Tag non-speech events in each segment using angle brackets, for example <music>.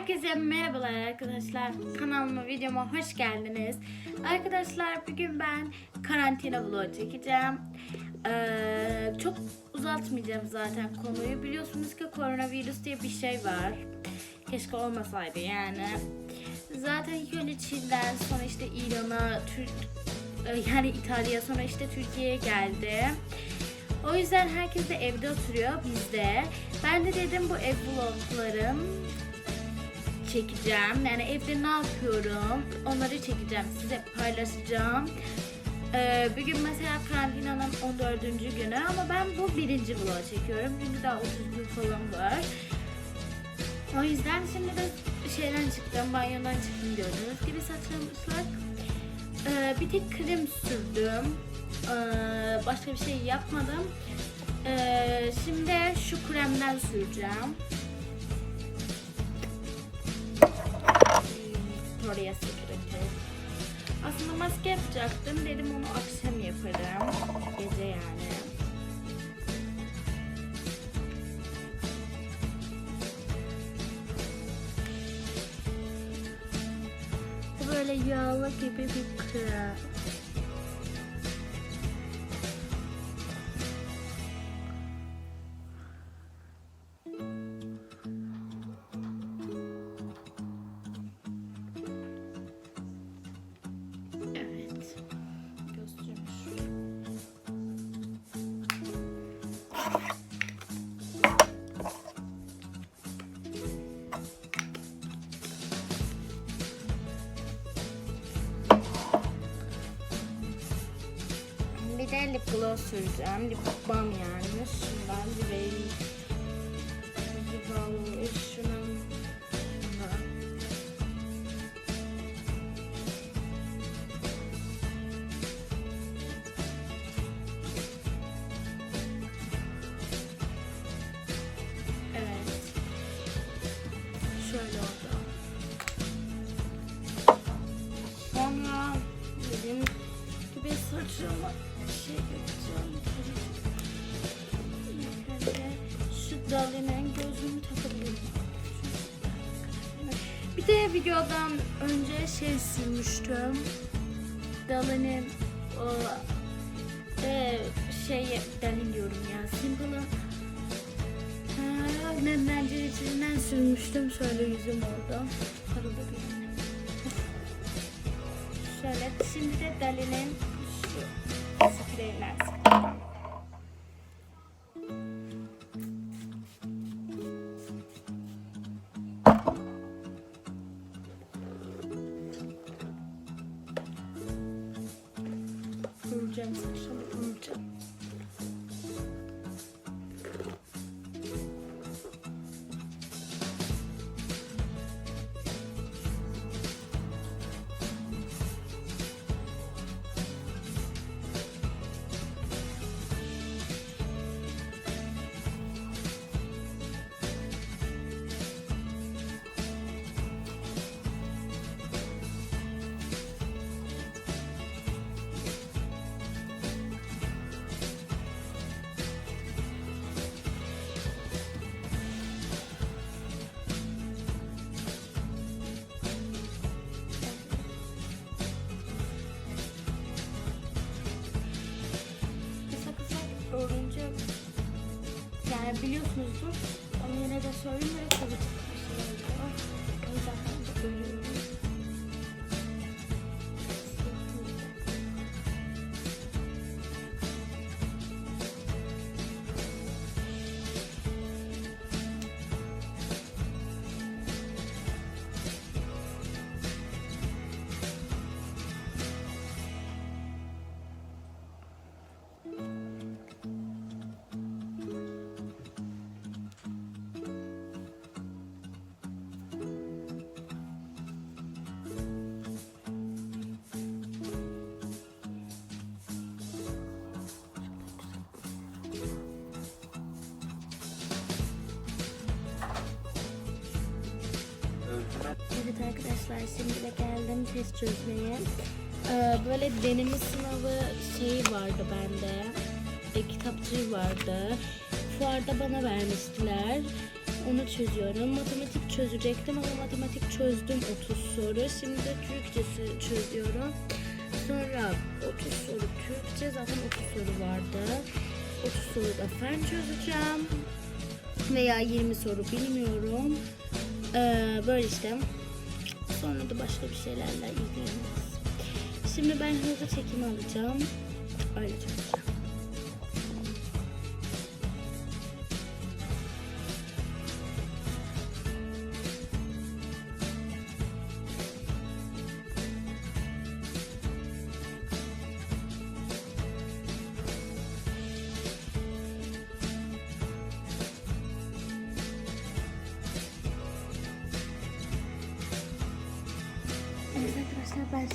Herkese merhabalar arkadaşlar. Kanalıma, videoma hoş geldiniz. Arkadaşlar bugün ben karantina vlogu çekeceğim. Ee, çok uzatmayacağım zaten konuyu. Biliyorsunuz ki koronavirüs diye bir şey var. Keşke olmasaydı yani. Zaten ilk önce Çin'den sonra işte İran'a, e, yani İtalya sonra işte Türkiye'ye geldi. O yüzden herkes de evde oturuyor biz de. Ben de dedim bu ev vloglarım çekeceğim. Yani evde ne yapıyorum onları çekeceğim. Size paylaşacağım. Ee, bugün mesela karantinanın 14. günü ama ben bu birinci vlog çekiyorum. Çünkü daha 30 gün falan var. O yüzden şimdi de şeyden çıktım, banyodan çıktım gördüğünüz gibi saçlarım ıslak. Ee, bir tek krem sürdüm. Ee, başka bir şey yapmadım. Ee, şimdi şu kremden süreceğim. Victoria's Secret'e. Aslında maske yapacaktım. Dedim onu akşam yaparım. Gece yani. Böyle yağlı gibi bir krem. Süreceğim. Lip balm yani. Şundan bir vereyim. Videodan önce şey sürmüştüm. Dalının o e, şey dalin diyorum ya. Simple'ın Ha, nemlendiriciden sürmüştüm. Şöyle yüzüm oldu. Şöyle. Şimdi de Dali'nin şu 嗯。Biliyorsunuzdur ama yine de söyleyeyim ve tabii arkadaşlar şimdi de geldim test çözmeye. Ee, böyle deneme sınavı şeyi vardı bende. E, kitapçığı vardı. Fuarda bana vermiştiler. Onu çözüyorum. Matematik çözecektim ama matematik çözdüm 30 soru. Şimdi de Türkçesi çözüyorum. Sonra 30 soru Türkçe zaten 30 soru vardı. 30 soru da fen çözeceğim. Veya 20 soru bilmiyorum. Ee, böyle işte. Sonra da başka bir şeylerle ilgileniriz. Şimdi ben hızlı çekim alacağım. Öyle çözeceğim.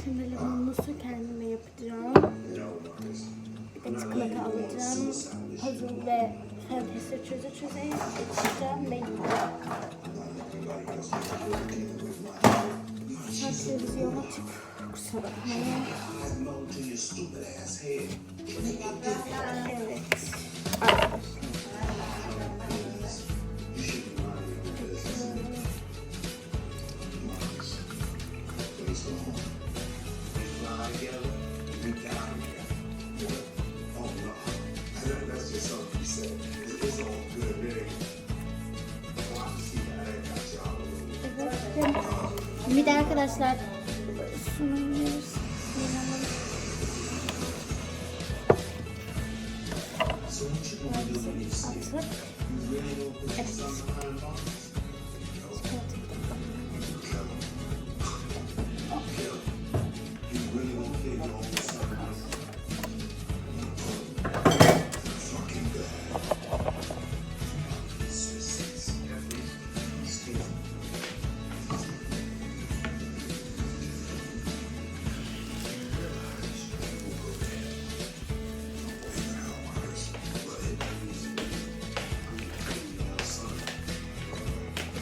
Şimdi limonlu su kendime yapacağım. Bir de çikolata alacağım. Puzzle ve fantezi çöze çöze geçeceğim ve. Saat televizyonu açık. Kusura bakmayın. Evet. Arkadaşlar sunumuz atıp evet.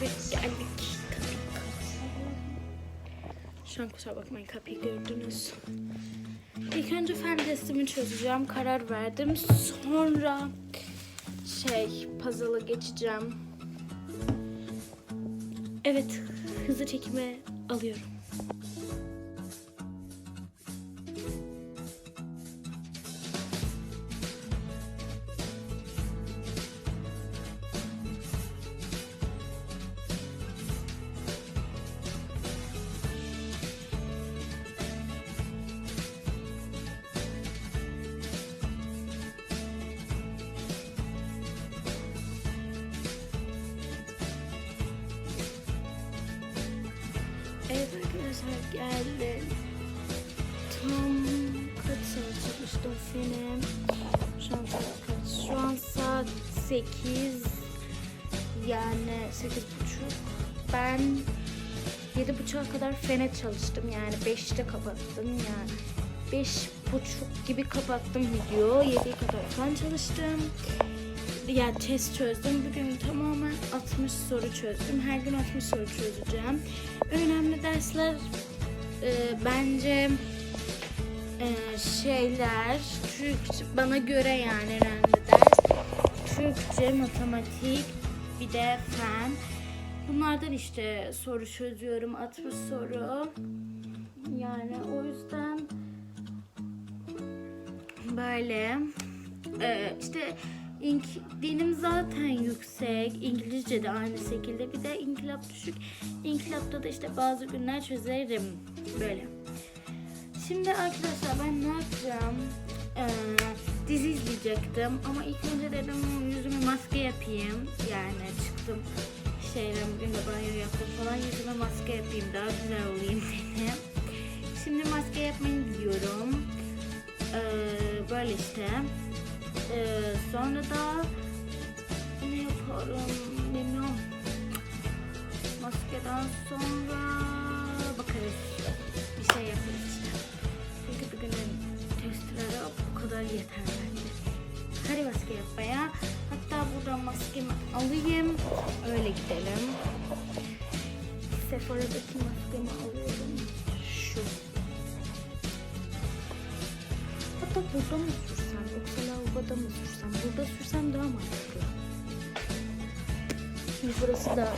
Evet geldik. Şu an kusura bakmayın kapıyı gördünüz. İlk önce fen testimi çözeceğim. Karar verdim. Sonra şey puzzle'a geçeceğim. Evet hızlı çekime alıyorum. Arkadaşlar geldim. Tam kaç saat çalıştım film? Şu an saat? Şu an saat 8 yani sekiz buçuk. Ben yedi buçuğa kadar fene çalıştım yani 5'te kapattım yani. Beş buçuk gibi kapattım video. 7'ye kadar fen çalıştım. Ya test çözdüm. Bugün tamamen 60 soru çözdüm. Her gün 60 soru çözeceğim. Önemli dersler e, bence e, şeyler Türkçe bana göre yani önemli ders. Türkçe, matematik, bir de fen. Bunlardan işte soru çözüyorum. 60 soru. Yani o yüzden böyle e, işte İnk, dinim zaten yüksek. İngilizce de aynı şekilde. Bir de inkılap düşük. İnkılapta da işte bazı günler çözerim. Böyle. Şimdi arkadaşlar ben ne yapacağım? Ee, dizi izleyecektim. Ama ilk önce dedim yüzüme maske yapayım. Yani çıktım şeyden bugün de banyo yaptım falan. Yüzüme maske yapayım. Daha güzel olayım <laughs> dedim. Şimdi maske yapmayı gidiyorum. Ee, böyle işte. Ee, sonra da ne yaparım bilmiyorum. Maskeden sonra bakarız. Bir şey yaparız işte. Çünkü bugünün testlere bu kadar yeter bence. Hadi maske yapmaya. Hatta buradan maskemi alayım. Öyle gidelim. Sephora'daki maskemi alıyorum. Şu. Hatta burada mı lavaboda mı sürsem? Burada sürsem daha mantıklı. Şimdi burası da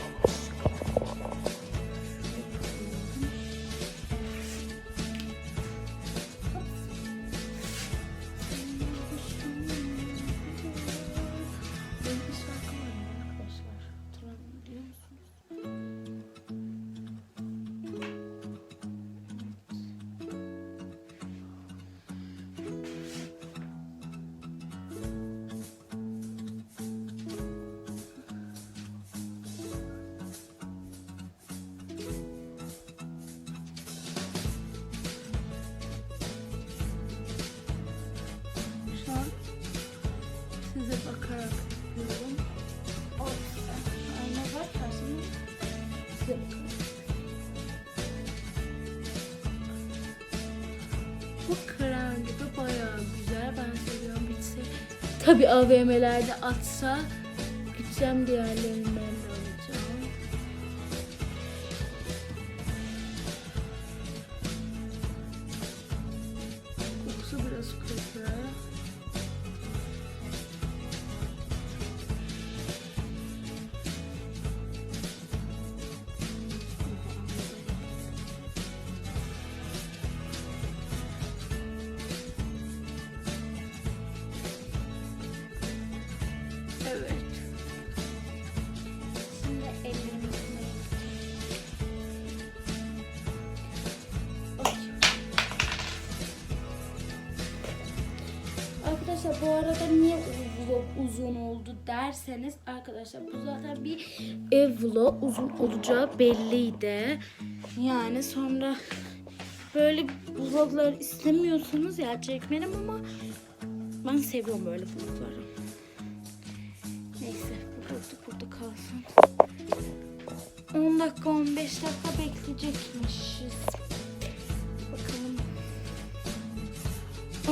Bu karan gibi bayağı güzel. Ben seviyorum bitse. Tabi AVM'lerde atsa gideceğim diğerlerinden uzun oldu derseniz arkadaşlar bu zaten bir ev vlog uzun olacağı belliydi. Yani sonra böyle vloglar istemiyorsanız ya çekmedim ama ben seviyorum böyle vlogları. Neyse bu koltuk burada kalsın. 10 dakika 15 dakika bekleyecekmişiz. Bakalım.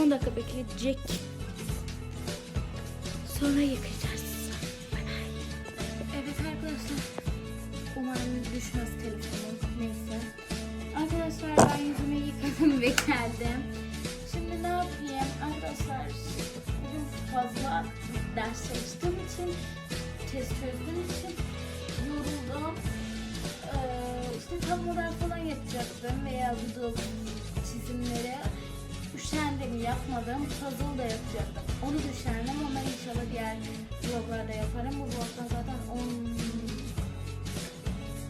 10 dakika bekleyecek. Sonra yıkayacağız. Evet arkadaşlar. Umarım düşmez telefonum. Neyse. Arkadaşlar ben yüzümü yıkadım ve geldim. Şimdi ne yapayım? Arkadaşlar bugün fazla ders çalıştığım için, test çözdüğüm için yoruldum. Ee, işte tablolar falan yapacaktım veya bu çizimleri üşendim yapmadım. Puzzle da yapacaktım. Onu da üşendim ama inşallah diğer vloglarda yaparım. Bu vlogda zaten 10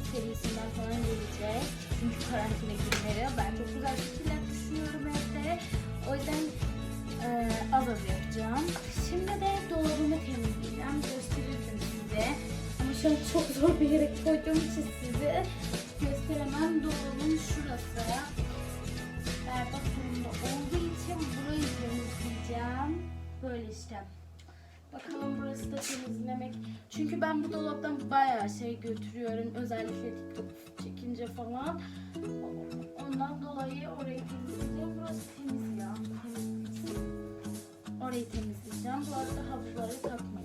serisinden falan gelecek. Çünkü karantina günleri. Ben çok güzel fikirler düşünüyorum evde. O yüzden e, az az yapacağım. Şimdi de dolabımı temizleyeceğim. Gösterirdim size. Ama şu an çok zor bir yere koyduğum için size gösteremem. Dolabım şurası. Durumda olduğu için burayı temizleyeceğim. Böyle işte. Bakalım burası da temizlemek. Çünkü ben bu dolaptan bayağı şey götürüyorum. Özellikle TikTok çekince falan. Ondan dolayı orayı temizleyeceğim. Burası temiz ya. Temiz. Orayı temizleyeceğim. Bu arada havluları takmayın.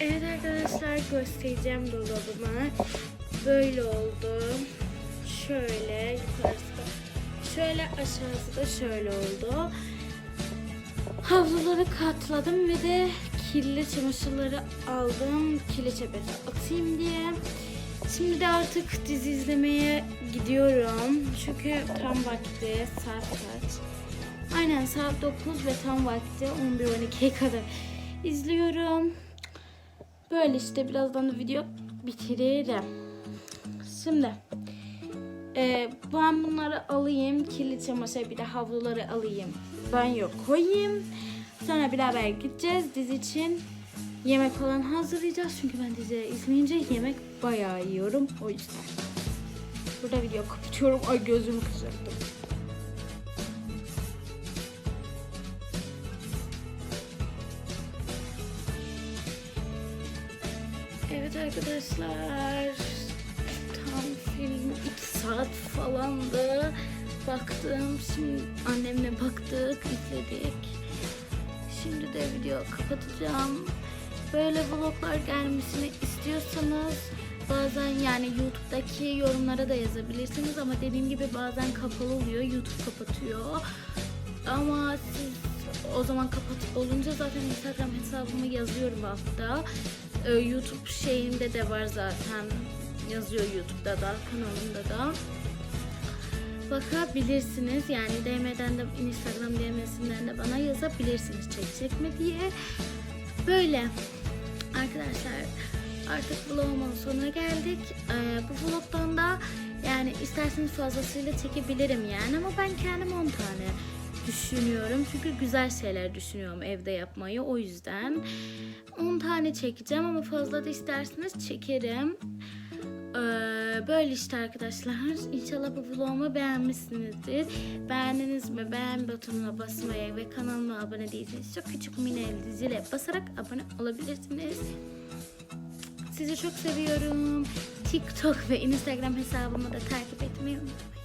Evet arkadaşlar göstereceğim dolabımı. Böyle oldu. Şöyle yukarısı da şöyle aşağısı da şöyle oldu. Havluları katladım ve de kirli çamaşırları aldım. Kirli sepete atayım diye. Şimdi de artık dizi izlemeye gidiyorum. Çünkü tam vakti saat kaç? Aynen saat 9 ve tam vakti 11-12'ye kadar izliyorum. Böyle işte birazdan da video bitiririm. Şimdi e, ben bunları alayım. Kirli çamaşır bir de havluları alayım. Banyo koyayım. Sonra beraber gideceğiz dizi için. Yemek falan hazırlayacağız. Çünkü ben dizi izleyince yemek bayağı yiyorum. O yüzden. Burada video kapatıyorum. Ay gözümü kızacaktım. Arkadaşlar. Tam film 2 saat falandı. Baktım. Şimdi annemle baktık, izledik. Şimdi de video kapatacağım. Böyle vloglar gelmesini istiyorsanız bazen yani YouTube'daki yorumlara da yazabilirsiniz ama dediğim gibi bazen kapalı oluyor. YouTube kapatıyor. Ama siz o zaman kapat olunca zaten Instagram hesabımı yazıyorum altta. Ee, YouTube şeyinde de var zaten. Yazıyor YouTube'da da, kanalımda da. Bakabilirsiniz. Yani DM'den de Instagram DM'sinden de bana yazabilirsiniz çekecek mi diye. Böyle. Arkadaşlar artık vlogumun sonuna geldik. Ee, bu vlogdan da yani isterseniz fazlasıyla çekebilirim yani ama ben kendim 10 tane düşünüyorum. Çünkü güzel şeyler düşünüyorum evde yapmayı o yüzden. 10 tane çekeceğim ama fazla da isterseniz çekerim. Ee, böyle işte arkadaşlar. İnşallah bu vlogumu beğenmişsinizdir. Beğendiniz mi? Beğen butonuna basmayı ve kanalıma abone değilseniz çok küçük mini el zile basarak abone olabilirsiniz. Sizi çok seviyorum. TikTok ve Instagram hesabımı da takip etmeyi unutmayın.